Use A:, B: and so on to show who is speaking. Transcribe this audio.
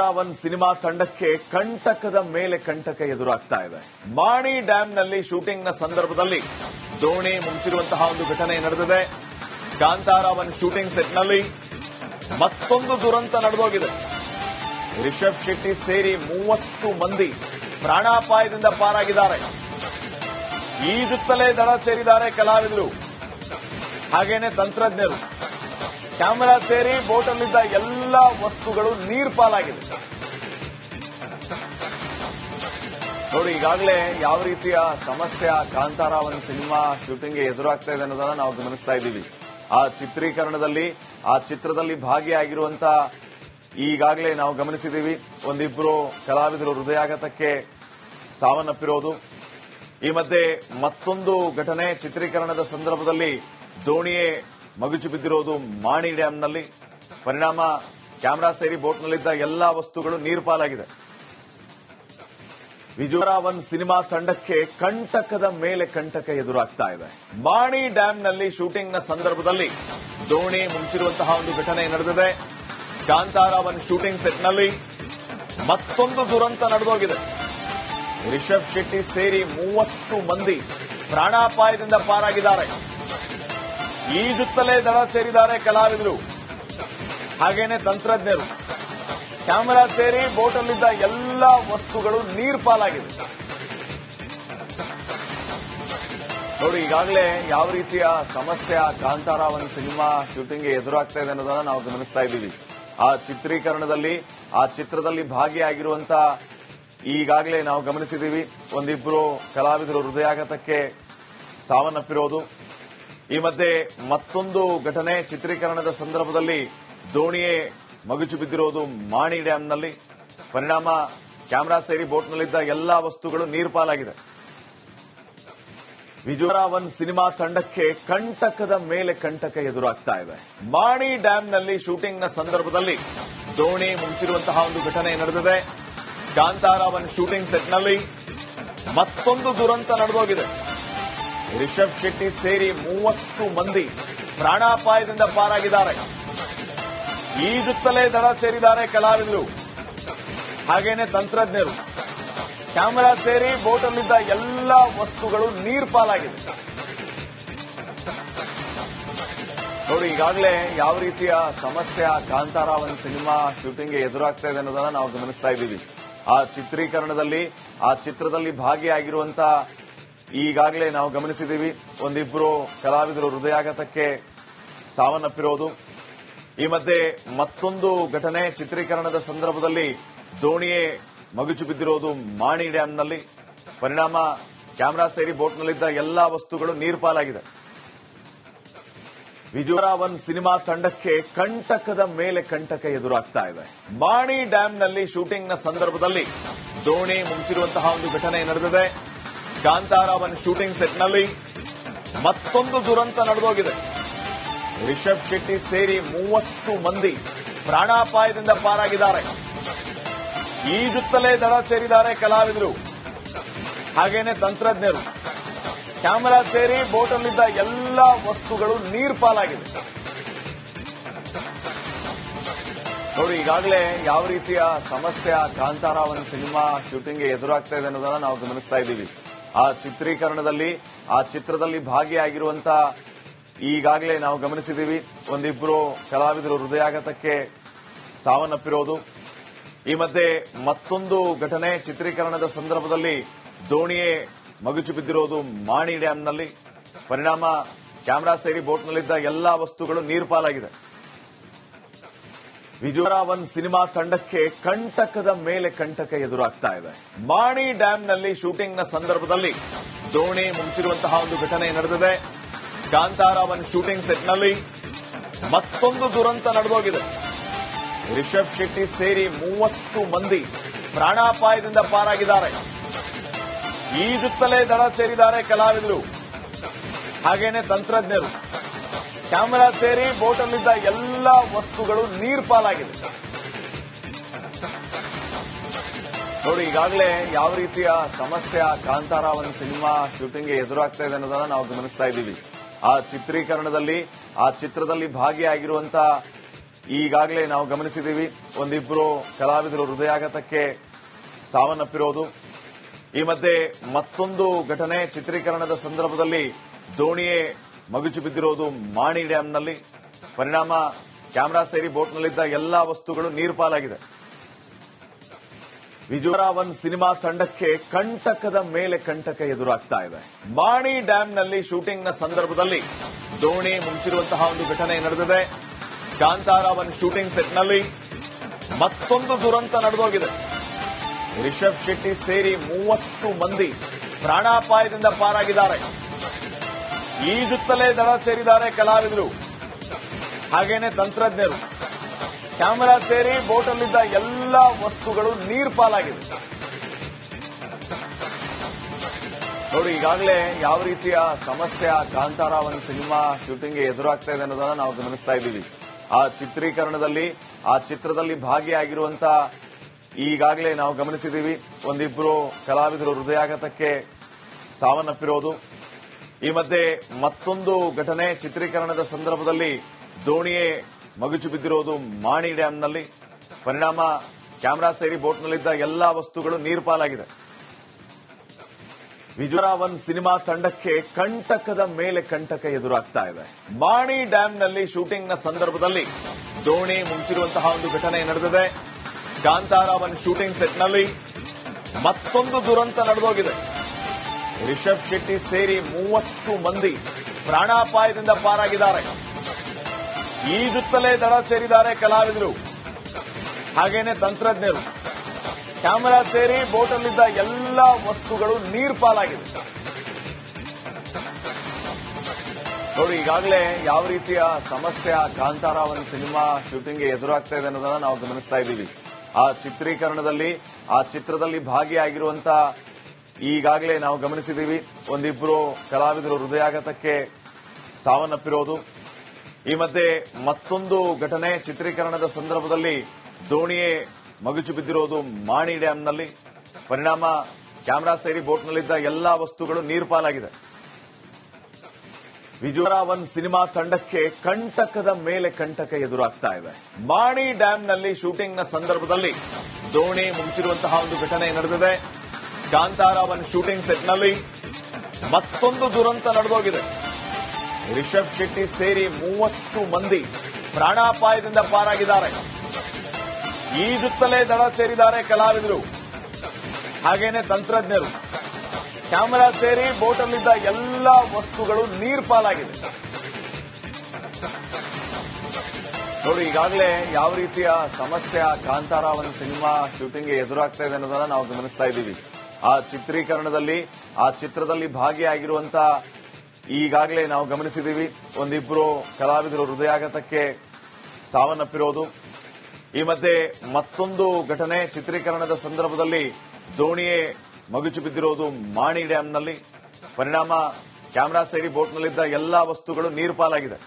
A: ವಿಜುವರಾವನ್ cinema ತಂಡಕ್ಕೆ ಕಂಟಕದ ಮೇಲೆ ಕಂಟಕ ಎದುರಾಗ್ತಾ ಇದೆ. ಮಾಣಿ ಡ್ಯಾಂನಲ್ಲಿ ಶೂಟಿಂಗ್ನ ಸಂದರ್ಭದಲ್ಲಿ ದೋಣಿ ಮುಂಚಿರುವಂತಹ ಒಂದು ಘಟನೆ ನಡೆದಿದೆ. ಕಾಂತಾರಾವನ್ ಶೂಟಿಂಗ್ ಸೆಟ್ನಲ್ಲಿ ಮತ್ತೊಂದು ದುರಂತ ನಡೆದೋಗಿದೆ. ರಿಷಬ್ ಶೆಟ್ಟಿ ಸೇರಿ ಮೂವತ್ತು ಮಂದಿ ಪ್ರಾಣಾಪಾಯದಿಂದ ಪಾರಾಗಿದ್ದಾರೆ. ಈಜುತ್ತಲೇ ದಡ ಸೇರಿದ್ದಾರೆ ಕಲಾವಿದರು. ಹಾಗೇನೆ ತಂತ್ರಜ್ಞರು. ಕ್ಯಾಮೆರಾ ಸೇರಿ ಬೋಟಲ್ಲಿದ್ದ ಎಲ್ಲ ವಸ್ತುಗಳು ನೀರ್ ಪಾಲಾಗಿದೆ. ನೋಡಿ, ಈಗಾಗಲೇ ಯಾವ ರೀತಿಯ ಸಮಸ್ಯೆ ಆ ಒಂದು ಸಿನಿಮಾ ಶೂಟಿಂಗ್ಗೆ ಎದುರಾಗ್ತಾ ಇದೆ ಅನ್ನೋದನ್ನ ನಾವು ಗಮನಿಸ್ತಾ ಇದ್ದೀವಿ. ಆ ಚಿತ್ರೀಕರಣದಲ್ಲಿ, ಆ ಚಿತ್ರದಲ್ಲಿ ಭಾಗಿಯಾಗಿರುವಂತ ಈಗಾಗಲೇ ನಾವು ಗಮನಿಸಿದ್ದೀವಿ. ಒಂದಿಬ್ಬರು ಕಲಾವಿದರು ಹೃದಯಾಘಾತಕ್ಕೆ ಸಾವನ್ನಪ್ಪಿರೋದು. ಈ ಮಧ್ಯೆ ಮತ್ತೊಂದು ಘಟನೆ ಚಿತ್ರೀಕರಣದ ಸಂದರ್ಭದಲ್ಲಿ ದೋಣಿಯೇ ಮಗುಚು ಬಿದ್ದಿರೋದು ಮಾಣಿ ಡ್ಯಾಂನಲ್ಲಿ ಪರಿಣಾಮ ಕ್ಯಾಮೆರಾ ಸೇರಿ ಬೋಟ್ನಲ್ಲಿದ್ದ ಎಲ್ಲಾ ವಸ್ತುಗಳು ನೀರು ಪಾಲಾಗಿದೆ. ಸಿನಿಮಾ ತಂಡಕ್ಕೆ ಕಂಟಕದ ಮೇಲೆ ಕಂಟಕ ಎದುರಾಗ್ತಾ ಇದೆ. ಮಾಣಿ ಡ್ಯಾಂನಲ್ಲಿ ಶೂಟಿಂಗ್ನ ಸಂದರ್ಭದಲ್ಲಿ ದೋಣಿ ಮುಂಚಿರುವಂತಹ ಒಂದು ಘಟನೆ ನಡೆದಿದೆ. ಕಾಂತಾರಾವನ್ ಶೂಟಿಂಗ್ ಸೆಟ್ನಲ್ಲಿ ಮತ್ತೊಂದು ದುರಂತ ನಡೆದೋಗಿದೆ. ರಿಷಬ್ ಶೆಟ್ಟಿ ಸೇರಿ ಮೂವತ್ತು ಮಂದಿ ಪ್ರಾಣಾಪಾಯದಿಂದ ಪಾರಾಗಿದ್ದಾರೆ. ಈಜುತ್ತಲೇ ದಡ ಸೇರಿದ್ದಾರೆ ಕಲಾವಿದರು. ಹಾಗೇನೆ ತಂತ್ರಜ್ಞರು. ಕ್ಯಾಮೆರಾ ಸೇರಿ ಬೋಟಲ್ಲಿದ್ದ ಎಲ್ಲ ವಸ್ತುಗಳು ನೀರ್ ಪಾಲಾಗಿದೆ. ನೋಡಿ, ಈಗಾಗಲೇ ಯಾವ ರೀತಿಯ ಸಮಸ್ಯೆ ಆ ಕಾಂತಾರಾವನ್ ಸಿನಿಮಾ ಶೂಟಿಂಗ್ಗೆ ಎದುರಾಗ್ತಾ ಇದೆ ಅನ್ನೋದನ್ನ ನಾವು ಗಮನಿಸ್ತಾ ಇದ್ದೀವಿ. ಆ ಚಿತ್ರೀಕರಣದಲ್ಲಿ, ಆ ಚಿತ್ರದಲ್ಲಿ ಭಾಗಿಯಾಗಿರುವಂತ ಈಗಾಗಲೇ ನಾವು ಗಮನಿಸಿದ್ದೀವಿ. ಒಂದಿಬ್ಬರು ಕಲಾವಿದರು ಹೃದಯಾಘಾತಕ್ಕೆ ಸಾವನ್ನಪ್ಪಿರೋದು. ಈ ಮಧ್ಯೆ ಮತ್ತೊಂದು ಘಟನೆ ಚಿತ್ರೀಕರಣದ ಸಂದರ್ಭದಲ್ಲಿ ದೋಣಿಯೇ ಮಗುಚು ಬಿದ್ದಿರೋದು ಮಾಣಿ ಡ್ಯಾಂನಲ್ಲಿ ಪರಿಣಾಮ ಕ್ಯಾಮೆರಾ ಸೇರಿ ಬೋಟ್ನಲ್ಲಿದ್ದ ಎಲ್ಲಾ ವಸ್ತುಗಳು ನೀರು ಪಾಲಾಗಿದೆ. ವಿಜೋರಾವನ್ ಸಿನಿಮಾ ತಂಡಕ್ಕೆ ಕಂಟಕದ ಮೇಲೆ ಕಂಟಕ ಎದುರಾಗ್ತಾ ಇದೆ. ಮಾಣಿ ಡ್ಯಾಂನಲ್ಲಿ ಶೂಟಿಂಗ್ನ ಸಂದರ್ಭದಲ್ಲಿ ದೋಣಿ ಮುಂಚಿರುವಂತಹ ಒಂದು ಘಟನೆ ನಡೆದಿದೆ. ಕಾಂತಾರಾವನ್ ಶೂಟಿಂಗ್ ಸೆಟ್ನಲ್ಲಿ ಮತ್ತೊಂದು ದುರಂತ ನಡೆದೋಗಿದೆ. ರಿಷಬ್ ಶೆಟ್ಟಿ ಸೇರಿ ಮೂವತ್ತು ಮಂದಿ ಪ್ರಾಣಾಪಾಯದಿಂದ ಪಾರಾಗಿದ್ದಾರೆ. ಈಜುತ್ತಲೇ ದಡ ಸೇರಿದ್ದಾರೆ ಕಲಾವಿದರು. ಹಾಗೇನೆ ತಂತ್ರಜ್ಞರು. ಕ್ಯಾಮೆರಾ ಸೇರಿ ಬೋಟಲ್ಲಿದ್ದ ಎಲ್ಲ ವಸ್ತುಗಳು ನೀರ್ ಪಾಲಾಗಿದೆ. ನೋಡಿ, ಈಗಾಗಲೇ ಯಾವ ರೀತಿಯ ಸಮಸ್ಯೆ ಆ ಕಾಂತಾರಾವನ್ ಸಿನಿಮಾ ಶೂಟಿಂಗ್ಗೆ ಎದುರಾಗ್ತಾ ಇದೆ ಅನ್ನೋದನ್ನ ನಾವು ಗಮನಿಸ್ತಾ ಇದ್ದೀವಿ. ಆ ಚಿತ್ರೀಕರಣದಲ್ಲಿ, ಆ ಚಿತ್ರದಲ್ಲಿ ಭಾಗಿಯಾಗಿರುವಂತ ಈಗಾಗಲೇ ನಾವು ಗಮನಿಸಿದ್ದೀವಿ. ಒಂದಿಬ್ಬರು ಕಲಾವಿದರು ಹೃದಯಾಘಾತಕ್ಕೆ ಸಾವನ್ನಪ್ಪಿರೋದು. ಈ ಮಧ್ಯೆ ಮತ್ತೊಂದು ಘಟನೆ ಚಿತ್ರೀಕರಣದ ಸಂದರ್ಭದಲ್ಲಿ ದೋಣಿಯೇ ಮಗುಚು ಬಿದ್ದಿರೋದು ಮಾಣಿ ಡ್ಯಾಂನಲ್ಲಿ ಪರಿಣಾಮ ಕ್ಯಾಮೆರಾ ಸೇರಿ ಬೋಟ್ನಲ್ಲಿದ್ದ ಎಲ್ಲಾ ವಸ್ತುಗಳು ನೀರ್ಪಾಲಾಗಿದೆ. ವಿಜೋರಾವನ್ ಸಿನಿಮಾ ತಂಡಕ್ಕೆ ಕಂಟಕದ ಮೇಲೆ ಕಂಟಕ ಎದುರಾಗ್ತಾ ಇದೆ. ಮಾಣಿ ಡ್ಯಾಂನಲ್ಲಿ ಶೂಟಿಂಗ್ನ ಸಂದರ್ಭದಲ್ಲಿ ದೋಣಿ ಮುಂಚಿರುವಂತಹ ಒಂದು ಘಟನೆ ನಡೆದಿದೆ. ಕಾಂತಾರಾವನ್ ಶೂಟಿಂಗ್ ಸೆಟ್ನಲ್ಲಿ ಮತ್ತೊಂದು ದುರಂತ ನಡೆದೋಗಿದೆ. ರಿಷಬ್ ಶೆಟ್ಟಿ ಸೇರಿ ಮೂವತ್ತು ಮಂದಿ ಪ್ರಾಣಾಪಾಯದಿಂದ ಪಾರಾಗಿದ್ದಾರೆ. ಈಜುತ್ತಲೇ ದಡ ಸೇರಿದ್ದಾರೆ ಕಲಾವಿದರು. ಹಾಗೇನೆ ತಂತ್ರಜ್ಞರು. ಕ್ಯಾಮೆರಾ ಸೇರಿ ಬೋಟಲ್ಲಿದ್ದ ಎಲ್ಲ ವಸ್ತುಗಳು ನೀರ್ ಪಾಲಾಗಿದೆ. ನೋಡಿ, ಈಗಾಗಲೇ ಯಾವ ರೀತಿಯ ಸಮಸ್ಯೆ ಆ ಕಾಂತಾರಾವನ್ ಸಿನಿಮಾ ಶೂಟಿಂಗ್ಗೆ ಎದುರಾಗ್ತಾ ಇದೆ ಅನ್ನೋದನ್ನ ನಾವು ಗಮನಿಸ್ತಾ ಇದ್ದೀವಿ. ಆ ಚಿತ್ರೀಕರಣದಲ್ಲಿ, ಆ ಚಿತ್ರದಲ್ಲಿ ಭಾಗಿಯಾಗಿರುವಂತ ಈಗಾಗಲೇ ನಾವು ಗಮನಿಸಿದ್ದೀವಿ ಒಂದಿಬ್ಬರು ಕಲಾವಿದರು ಹೃದಯಾಘಾತಕ್ಕೆ ಸಾವನ್ನಪ್ಪಿರೋದು. ಈ ಮಧ್ಯೆ ಮತ್ತೊಂದು ಘಟನೆ ಚಿತ್ರೀಕರಣದ ಸಂದರ್ಭದಲ್ಲಿ ದೋಣಿಯೇ ಮಗುಚು ಬಿದ್ದಿರೋದು ಮಾಣಿ ಡ್ಯಾಂನಲ್ಲಿ ಪರಿಣಾಮ ಕ್ಯಾಮೆರಾ ಸೇರಿ ಬೋಟ್ನಲ್ಲಿದ್ದ ಎಲ್ಲಾ ವಸ್ತುಗಳು ನೀರು ಪಾಲಾಗಿದೆ ವಿಜುವರಾವನ್ ಸಿನಿಮಾ ತಂಡಕ್ಕೆ ಕಂಟಕದ ಮೇಲೆ ಕಂಟಕ ಎದುರಾಗ್ತಾ ಇದೆ. ಮಾಣಿ ಡ್ಯಾಂನಲ್ಲಿ ಶೂಟಿಂಗ್ನ ಸಂದರ್ಭದಲ್ಲಿ ದೋಣಿ ಮುಂಚಿರುವಂತಹ ಒಂದು ಘಟನೆ ನಡೆದಿದೆ. ಕಾಂತಾರಾವನ್ ಶೂಟಿಂಗ್ ಸೆಟ್ನಲ್ಲಿ ಮತ್ತೊಂದು ದುರಂತ ನಡೆದೋಗಿದೆ. ರಿಷಬ್ ಶೆಟ್ಟಿ ಸೇರಿ ಮೂವತ್ತು ಮಂದಿ ಪ್ರಾಣಾಪಾಯದಿಂದ ಪಾರಾಗಿದ್ದಾರೆ. ಈಜುತ್ತಲೇ ದಡ ಸೇರಿದ್ದಾರೆ ಕಲಾವಿದರು. ಹಾಗೇನೆ ತಂತ್ರಜ್ಞರು. ಕ್ಯಾಮೆರಾ ಸೇರಿ ಬೋಟಲ್ಲಿದ್ದ ಎಲ್ಲ ವಸ್ತುಗಳು ನೀರು ಪಾಲಾಗಿದೆ. ನೋಡಿ, ಈಗಾಗಲೇ ಯಾವ ರೀತಿಯ ಸಮಸ್ಯೆ ಕಾಂತಾರ ಒಂದು ಸಿನಿಮಾ ಶೂಟಿಂಗ್ಗೆ ಎದುರಾಗ್ತಾ ಇದೆ ಅನ್ನೋದನ್ನ ನಾವು ಗಮನಿಸ್ತಾ ಇದ್ದೀವಿ. ಆ ಚಿತ್ರೀಕರಣದಲ್ಲಿ, ಆ ಚಿತ್ರದಲ್ಲಿ ಭಾಗಿಯಾಗಿರುವಂತ ಈಗಾಗಲೇ ನಾವು ಗಮನಿಸಿದ್ದೀವಿ. ಒಂದಿಬ್ಬರು ಕಲಾವಿದರು ಹೃದಯಾಘಾತಕ್ಕೆ ಸಾವನ್ನಪ್ಪಿರೋದು. ಈ ಮಧ್ಯೆ ಮತ್ತೊಂದು ಘಟನೆ ಚಿತ್ರೀಕರಣದ ಸಂದರ್ಭದಲ್ಲಿ ದೋಣಿಯೇ ಮಗುಚು ಬಿದ್ದಿರೋದು ಮಾಣಿ ಡ್ಯಾಂನಲ್ಲಿ ಪರಿಣಾಮ, ಕ್ಯಾಮರಾ ಸೇರಿ ಬೋಟ್ನಲ್ಲಿದ್ದ ಎಲ್ಲಾ ವಸ್ತುಗಳು ನೀರು ಪಾಲಾಗಿದೆ. ವಿಜುರಾವನ್ ಸಿನಿಮಾ ತಂಡಕ್ಕೆ ಕಂಟಕದ ಮೇಲೆ ಕಂಟಕ ಎದುರಾಗ್ತಾ ಇದೆ. ಮಾಣಿ ಡ್ಯಾಂನಲ್ಲಿ ಶೂಟಿಂಗ್ನ ಸಂದರ್ಭದಲ್ಲಿ ದೋಣಿ ಮುಂಚಿರುವಂತಹ ಒಂದು ಘಟನೆ ನಡೆದಿದೆ. ಕಾಂತಾರಾವನ್ ಶೂಟಿಂಗ್ ಸೆಟ್ನಲ್ಲಿ ಮತ್ತೊಂದು ದುರಂತ ನಡೆದೋಗಿದೆ. ರಿಷಬ್ ಶೆಟ್ಟಿ ಸೇರಿ ಮೂವತ್ತು ಮಂದಿ ಪ್ರಾಣಾಪಾಯದಿಂದ ಪಾರಾಗಿದ್ದಾರೆ. ಈಜುತ್ತಲೇ ದಳ ಸೇರಿದ್ದಾರೆ ಕಲಾವಿದರು. ಹಾಗೇನೆ ತಂತ್ರಜ್ಞರು. ಕ್ಯಾಮೆರಾ ಸೇರಿ ಬೋಟಲ್ಲಿದ್ದ ಎಲ್ಲ ವಸ್ತುಗಳು ನೀರ್ ಪಾಲಾಗಿದೆ. ನೋಡಿ, ಈಗಾಗಲೇ ಯಾವ ರೀತಿಯ ಸಮಸ್ಯೆ ಆ ಒಂದು ಸಿನಿಮಾ ಶೂಟಿಂಗ್ಗೆ ಎದುರಾಗ್ತಾ ಇದೆ ಅನ್ನೋದನ್ನ ನಾವು ಗಮನಿಸ್ತಾ ಇದ್ದೀವಿ. ಆ ಚಿತ್ರೀಕರಣದಲ್ಲಿ, ಆ ಚಿತ್ರದಲ್ಲಿ ಭಾಗಿಯಾಗಿರುವಂತ ಈಗಾಗಲೇ ನಾವು ಗಮನಿಸಿದ್ದೀವಿ. ಒಂದಿಬ್ಬರು ಕಲಾವಿದರು ಹೃದಯಾಘಾತಕ್ಕೆ ಸಾವನ್ನಪ್ಪಿರೋದು. ಈ ಮಧ್ಯೆ ಮತ್ತೊಂದು ಘಟನೆ ಚಿತ್ರೀಕರಣದ ಸಂದರ್ಭದಲ್ಲಿ ದೋಣಿಯೇ ಮಗುಚು ಬಿದ್ದಿರೋದು ಮಾಣಿ ಡ್ಯಾಂನಲ್ಲಿ ಪರಿಣಾಮ ಕ್ಯಾಮೆರಾ ಸೇರಿ ಬೋಟ್ನಲ್ಲಿದ್ದ ಎಲ್ಲಾ ವಸ್ತುಗಳು ನೀರು ಪಾಲಾಗಿದೆ. ವಿಜುರಾವನ್ ಸಿನಿಮಾ ತಂಡಕ್ಕೆ ಕಂಟಕದ ಮೇಲೆ ಕಂಟಕ ಎದುರಾಗ್ತಾ ಇದೆ. ಮಾಣಿ ಡ್ಯಾಂನಲ್ಲಿ ಶೂಟಿಂಗ್ನ ಸಂದರ್ಭದಲ್ಲಿ ದೋಣಿ ಮುಂಚಿರುವಂತಹ ಒಂದು ಘಟನೆ ನಡೆದಿದೆ. ಕಾಂತಾರಾವನ್ ಶೂಟಿಂಗ್ ಸೆಟ್ನಲ್ಲಿ ಮತ್ತೊಂದು ದುರಂತ ನಡೆದೋಗಿದೆ. ರಿಷಬ್ ಶೆಟ್ಟಿ ಸೇರಿ ಮೂವತ್ತು ಮಂದಿ ಪ್ರಾಣಾಪಾಯದಿಂದ ಪಾರಾಗಿದ್ದಾರೆ. ಈಜುತ್ತಲೇ ದಡ ಸೇರಿದ್ದಾರೆ ಕಲಾವಿದರು. ಹಾಗೇನೆ ತಂತ್ರಜ್ಞರು. ಕ್ಯಾಮೆರಾ ಸೇರಿ ಬೋಟಲ್ಲಿದ್ದ ಎಲ್ಲ ವಸ್ತುಗಳು ನೀರ್ ಪಾಲಾಗಿದೆ. ನೋಡಿ, ಈಗಾಗಲೇ ಯಾವ ರೀತಿಯ ಸಮಸ್ಯೆ ಆ ಒಂದು ಸಿನಿಮಾ ಶೂಟಿಂಗ್ಗೆ ಎದುರಾಗ್ತಾ ಇದೆ ಅನ್ನೋದನ್ನ ನಾವು ಗಮನಿಸ್ತಾ ಇದ್ದೀವಿ. ಆ ಚಿತ್ರೀಕರಣದಲ್ಲಿ, ಆ ಚಿತ್ರದಲ್ಲಿ ಭಾಗಿಯಾಗಿರುವಂತ ಈಗಾಗಲೇ ನಾವು ಗಮನಿಸಿದ್ದೀವಿ. ಒಂದಿಬ್ಬರು ಕಲಾವಿದರು ಹೃದಯಾಘಾತಕ್ಕೆ ಸಾವನ್ನಪ್ಪಿರೋದು. ಈ ಮಧ್ಯೆ ಮತ್ತೊಂದು ಘಟನೆ ಚಿತ್ರೀಕರಣದ ಸಂದರ್ಭದಲ್ಲಿ ದೋಣಿಯೇ ಮಗುಚು ಬಿದ್ದಿರೋದು ಮಾಣಿ ಡ್ಯಾಂನಲ್ಲಿ ಪರಿಣಾಮ ಕ್ಯಾಮೆರಾ ಸೇರಿ ಬೋಟ್ನಲ್ಲಿದ್ದ ಎಲ್ಲಾ ವಸ್ತುಗಳು ನೀರು ಪಾಲಾಗಿದೆ. ವಿಜುರಾವನ್ ಸಿನಿಮಾ ತಂಡಕ್ಕೆ ಕಂಟಕದ ಮೇಲೆ ಕಂಟಕ ಎದುರಾಗ್ತಾ ಇದೆ. ಮಾಣಿ ಡ್ಯಾಂನಲ್ಲಿ ಶೂಟಿಂಗ್ನ ಸಂದರ್ಭದಲ್ಲಿ ದೋಣಿ ಮುಂಚಿರುವಂತಹ ಒಂದು ಘಟನೆ ನಡೆದಿದೆ. ಕಾಂತಾರಾವನ್ ಶೂಟಿಂಗ್ ಸೆಟ್ನಲ್ಲಿ ಮತ್ತೊಂದು ದುರಂತ ನಡೆದೋಗಿದೆ. ರಿಷಬ್ ಶೆಟ್ಟಿ ಸೇರಿ ಮೂವತ್ತು ಮಂದಿ ಪ್ರಾಣಾಪಾಯದಿಂದ ಪಾರಾಗಿದ್ದಾರೆ. ಈಜುತ್ತಲೇ ದಳ ಸೇರಿದ್ದಾರೆ ಕಲಾವಿದರು. ಹಾಗೇನೆ ತಂತ್ರಜ್ಞರು. ಕ್ಯಾಮೆರಾ ಸೇರಿ ಬೋಟಲ್ಲಿದ್ದ ಎಲ್ಲ ವಸ್ತುಗಳು ನೀರ್ ಪಾಲಾಗಿದೆ. ನೋಡಿ, ಈಗಾಗಲೇ ಯಾವ ರೀತಿಯ ಸಮಸ್ಯೆ ಆ ಒಂದು ಸಿನಿಮಾ ಶೂಟಿಂಗ್ಗೆ ಎದುರಾಗ್ತಾ ಇದೆ ಅನ್ನೋದನ್ನ ನಾವು ಗಮನಿಸ್ತಾ ಇದ್ದೀವಿ. ಆ ಚಿತ್ರೀಕರಣದಲ್ಲಿ, ಆ ಚಿತ್ರದಲ್ಲಿ ಭಾಗಿಯಾಗಿರುವಂತ ಈಗಾಗಲೇ ನಾವು ಗಮನಿಸಿದ್ದೀವಿ. ಒಂದಿಬ್ಬರು ಕಲಾವಿದರು ಹೃದಯಾಘಾತಕ್ಕೆ ಸಾವನ್ನಪ್ಪಿರೋದು. ಈ ಮಧ್ಯೆ ಮತ್ತೊಂದು ಘಟನೆ ಚಿತ್ರೀಕರಣದ ಸಂದರ್ಭದಲ್ಲಿ ದೋಣಿಯೇ ಮಗುಚು ಬಿದ್ದಿರೋದು ಮಾಣಿ ಡ್ಯಾಂನಲ್ಲಿ ಪರಿಣಾಮ, ಕ್ಯಾಮೆರಾ ಸೇರಿ ಬೋಟ್ನಲ್ಲಿದ್ದ ಎಲ್ಲಾ ವಸ್ತುಗಳು ನೀರು ಪಾಲಾಗಿದೆ.